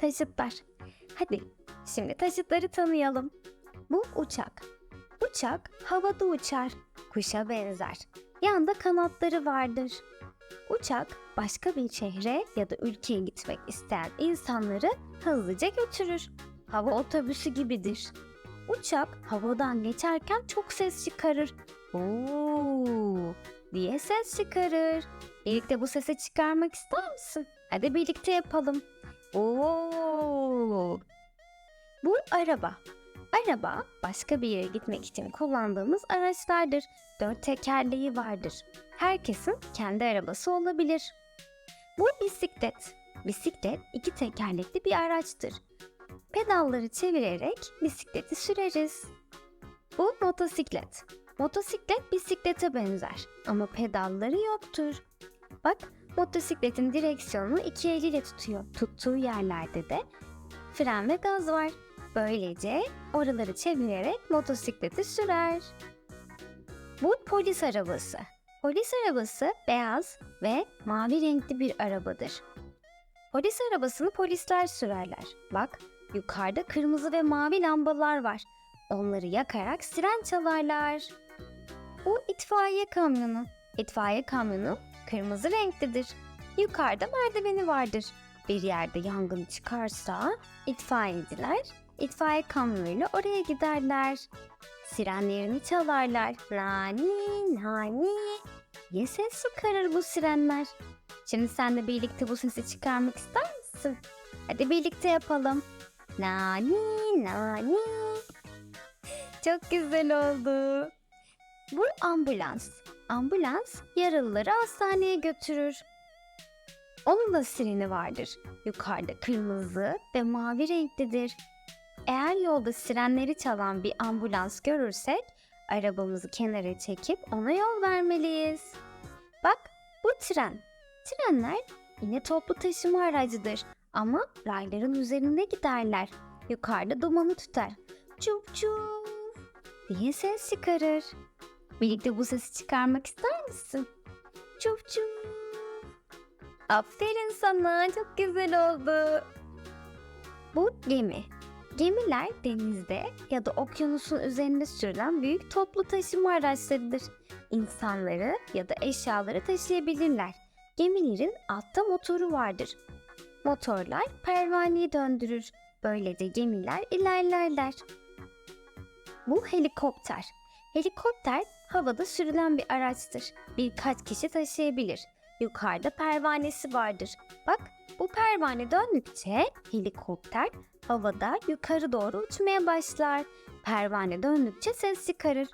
taşıtlar. Hadi şimdi taşıtları tanıyalım. Bu uçak. Uçak havada uçar, kuşa benzer. Yanında kanatları vardır. Uçak başka bir şehre ya da ülkeye gitmek isteyen insanları hızlıca götürür. Hava otobüsü gibidir. Uçak havadan geçerken çok ses çıkarır. Oo diye ses çıkarır. Birlikte bu sesi çıkarmak ister misin? Hadi birlikte yapalım. Oo. Bu araba. Araba başka bir yere gitmek için kullandığımız araçlardır. Dört tekerleği vardır. Herkesin kendi arabası olabilir. Bu bisiklet. Bisiklet iki tekerlekli bir araçtır. Pedalları çevirerek bisikleti süreriz. Bu motosiklet. Motosiklet bisiklete benzer ama pedalları yoktur. Bak motosikletin direksiyonunu iki eliyle tutuyor. Tuttuğu yerlerde de fren ve gaz var. Böylece oraları çevirerek motosikleti sürer. Bu polis arabası. Polis arabası beyaz ve mavi renkli bir arabadır. Polis arabasını polisler sürerler. Bak yukarıda kırmızı ve mavi lambalar var. Onları yakarak siren çalarlar. Bu itfaiye kamyonu. İtfaiye kamyonu kırmızı renklidir. Yukarıda merdiveni vardır. Bir yerde yangın çıkarsa itfaiyeciler itfaiye kamyonuyla oraya giderler. Sirenlerini çalarlar. Nani nani diye ses çıkarır bu sirenler. Şimdi sen de birlikte bu sesi çıkarmak ister misin? Hadi birlikte yapalım. Nani nani. Çok güzel oldu. Bu ambulans. Ambulans yaralıları hastaneye götürür. Onun da sireni vardır. Yukarıda kırmızı ve mavi renklidir. Eğer yolda sirenleri çalan bir ambulans görürsek arabamızı kenara çekip ona yol vermeliyiz. Bak bu tren. Trenler yine toplu taşıma aracıdır ama rayların üzerinde giderler. Yukarıda dumanı tutar. Çup çup diye ses çıkarır. Birlikte bu sesi çıkarmak ister misin? Çup çup. Aferin sana çok güzel oldu. Bu gemi. Gemiler denizde ya da okyanusun üzerinde sürülen büyük toplu taşıma araçlarıdır. İnsanları ya da eşyaları taşıyabilirler. Gemilerin altta motoru vardır. Motorlar pervaneyi döndürür. Böylece gemiler ilerlerler. Bu helikopter. Helikopter havada sürülen bir araçtır. Birkaç kişi taşıyabilir. Yukarıda pervanesi vardır. Bak bu pervane döndükçe helikopter havada yukarı doğru uçmaya başlar. Pervane döndükçe ses çıkarır.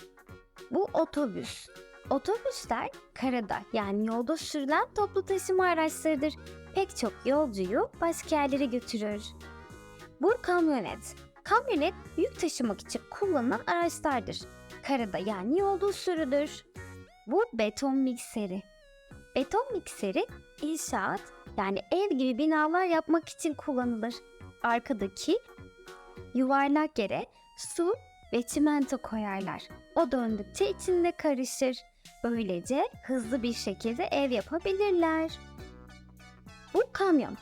Bu otobüs. Otobüsler karada yani yolda sürülen toplu taşıma araçlarıdır. Pek çok yolcuyu başka yerlere götürür. Bu kamyonet. Kamyonet yük taşımak için kullanılan araçlardır. Karada yani yolda sürülür. Bu beton mikseri. Beton mikseri inşaat yani ev gibi binalar yapmak için kullanılır. Arkadaki yuvarlak yere su ve çimento koyarlar. O döndükçe içinde karışır. Böylece hızlı bir şekilde ev yapabilirler. Bu kamyon.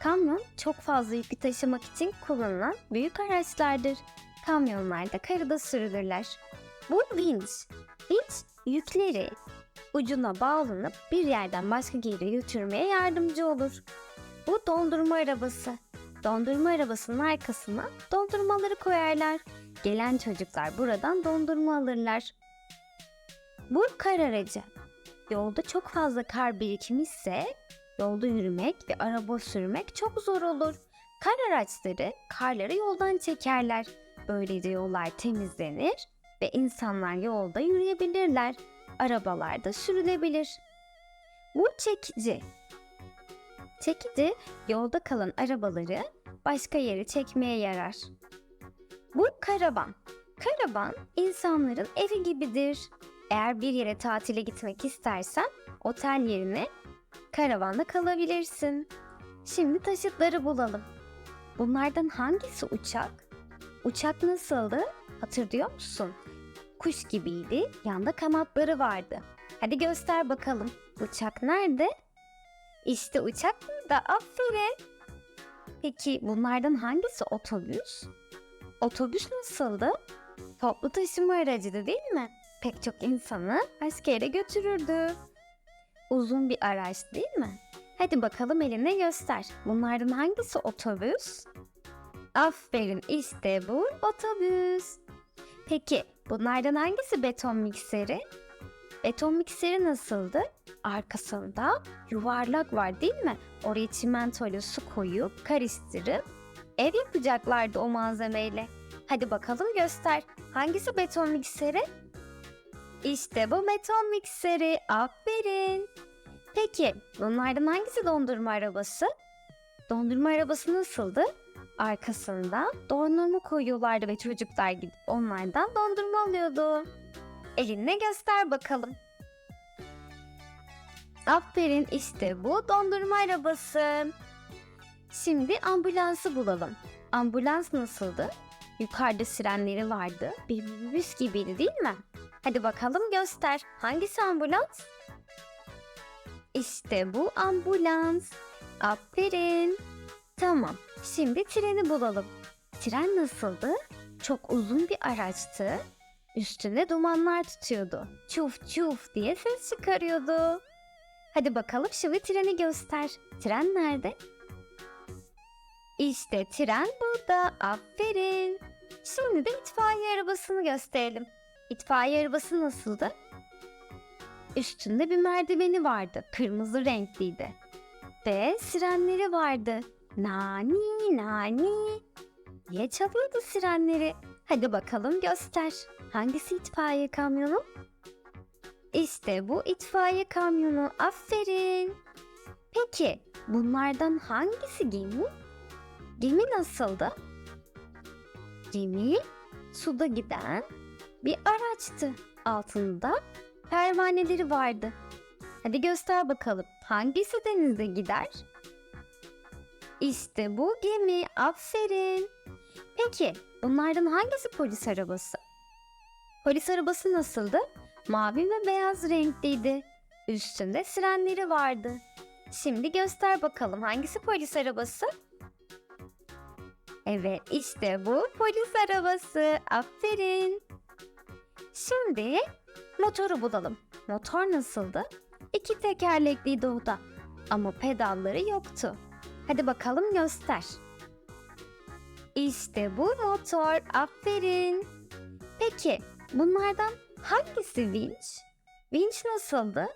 Kamyon çok fazla yükü taşımak için kullanılan büyük araçlardır. Kamyonlar da karada sürülürler. Bu vinç. Vinç yükleri ucuna bağlanıp bir yerden başka yere götürmeye yardımcı olur. Bu dondurma arabası. Dondurma arabasının arkasına dondurmaları koyarlar. Gelen çocuklar buradan dondurma alırlar. Bu kar aracı. Yolda çok fazla kar birikmişse yolda yürümek ve araba sürmek çok zor olur. Kar araçları karları yoldan çekerler. Böylece yollar temizlenir ve insanlar yolda yürüyebilirler. Arabalarda sürülebilir. Bu çekici. Çekici yolda kalan arabaları başka yere çekmeye yarar. Bu karavan. Karavan insanların evi gibidir. Eğer bir yere tatile gitmek istersen otel yerine karavanda kalabilirsin. Şimdi taşıtları bulalım. Bunlardan hangisi uçak? Uçak nasıldı? Hatırlıyor musun? Kuş gibiydi, yanda kanatları vardı. Hadi göster bakalım. Uçak nerede? İşte uçak burada. Aferin. Peki bunlardan hangisi otobüs? Otobüs nasıldı? Toplu taşıma aracıydı değil mi? Pek çok insanı başka yere götürürdü. Uzun bir araç değil mi? Hadi bakalım eline göster. Bunlardan hangisi otobüs? Aferin işte bu otobüs. Peki bunlardan hangisi beton mikseri? Beton mikseri nasıldı? Arkasında yuvarlak var değil mi? Oraya çimentoyla su koyup karıştırıp ev yapacaklardı o malzemeyle. Hadi bakalım göster. Hangisi beton mikseri? İşte bu beton mikseri. Aferin. Peki bunlardan hangisi dondurma arabası? Dondurma arabası nasıldı? Arkasında dondurma koyuyorlardı ve çocuklar gidip onlardan dondurma alıyordu. Elinle göster bakalım. Aferin işte bu dondurma arabası. Şimdi ambulansı bulalım. Ambulans nasıldı? Yukarıda sirenleri vardı. Bir minibüs gibiydi değil mi? Hadi bakalım göster. Hangisi ambulans? İşte bu ambulans. Aferin. Tamam. Şimdi treni bulalım. Tren nasıldı? Çok uzun bir araçtı. Üstünde dumanlar tutuyordu. Çuf çuf diye ses çıkarıyordu. Hadi bakalım şimdi treni göster. Tren nerede? İşte tren burada. Aferin. Şimdi de itfaiye arabasını gösterelim. İtfaiye arabası nasıldı? Üstünde bir merdiveni vardı. Kırmızı renkliydi. Ve sirenleri vardı. Nani nani diye çalıyordu sirenleri. Hadi bakalım göster. Hangisi itfaiye kamyonu? İşte bu itfaiye kamyonu. Aferin. Peki bunlardan hangisi gemi? Gemi nasıldı? Gemi suda giden bir araçtı. Altında pervaneleri vardı. Hadi göster bakalım hangisi denizde gider? İşte bu gemi. Aferin. Peki bunlardan hangisi polis arabası? Polis arabası nasıldı? Mavi ve beyaz renkliydi. Üstünde sirenleri vardı. Şimdi göster bakalım hangisi polis arabası? Evet işte bu polis arabası. Aferin. Şimdi motoru bulalım. Motor nasıldı? İki tekerlekliydi o da. Ama pedalları yoktu. Hadi bakalım göster. İşte bu motor. Aferin. Peki bunlardan hangisi vinç? Vinç nasıldı?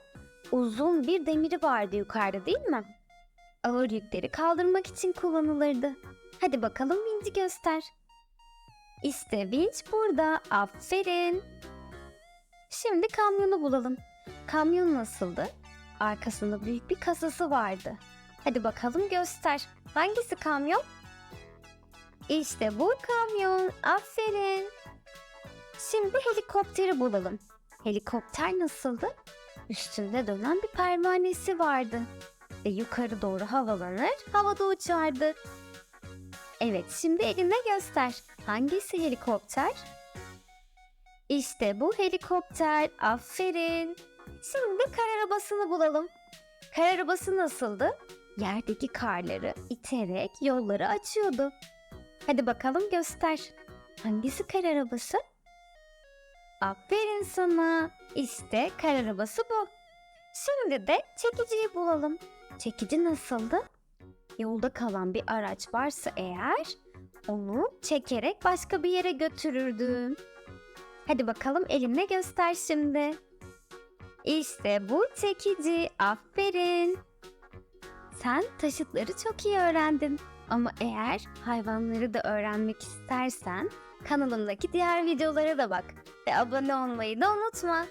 Uzun bir demiri vardı yukarıda değil mi? Ağır yükleri kaldırmak için kullanılırdı. Hadi bakalım vinci göster. İşte vinç burada. Aferin. Şimdi kamyonu bulalım. Kamyon nasıldı? Arkasında büyük bir kasası vardı. Hadi bakalım göster. Hangisi kamyon? İşte bu kamyon. Aferin. Şimdi helikopteri bulalım. Helikopter nasıldı? Üstünde dönen bir pervanesi vardı. Ve yukarı doğru havalanır, havada uçardı. Evet, şimdi eline göster. Hangisi helikopter? İşte bu helikopter. Aferin. Şimdi kar arabasını bulalım. Kar arabası nasıldı? Yerdeki karları iterek yolları açıyordu. Hadi bakalım göster. Hangisi kar arabası? Aferin sana. İşte kar arabası bu. Şimdi de çekiciyi bulalım. Çekici nasıldı? Yolda kalan bir araç varsa eğer onu çekerek başka bir yere götürürdü. Hadi bakalım elinle göster şimdi. İşte bu çekici. Aferin. Sen taşıtları çok iyi öğrendin. Ama eğer hayvanları da öğrenmek istersen kanalımdaki diğer videolara da bak ve abone olmayı da unutma.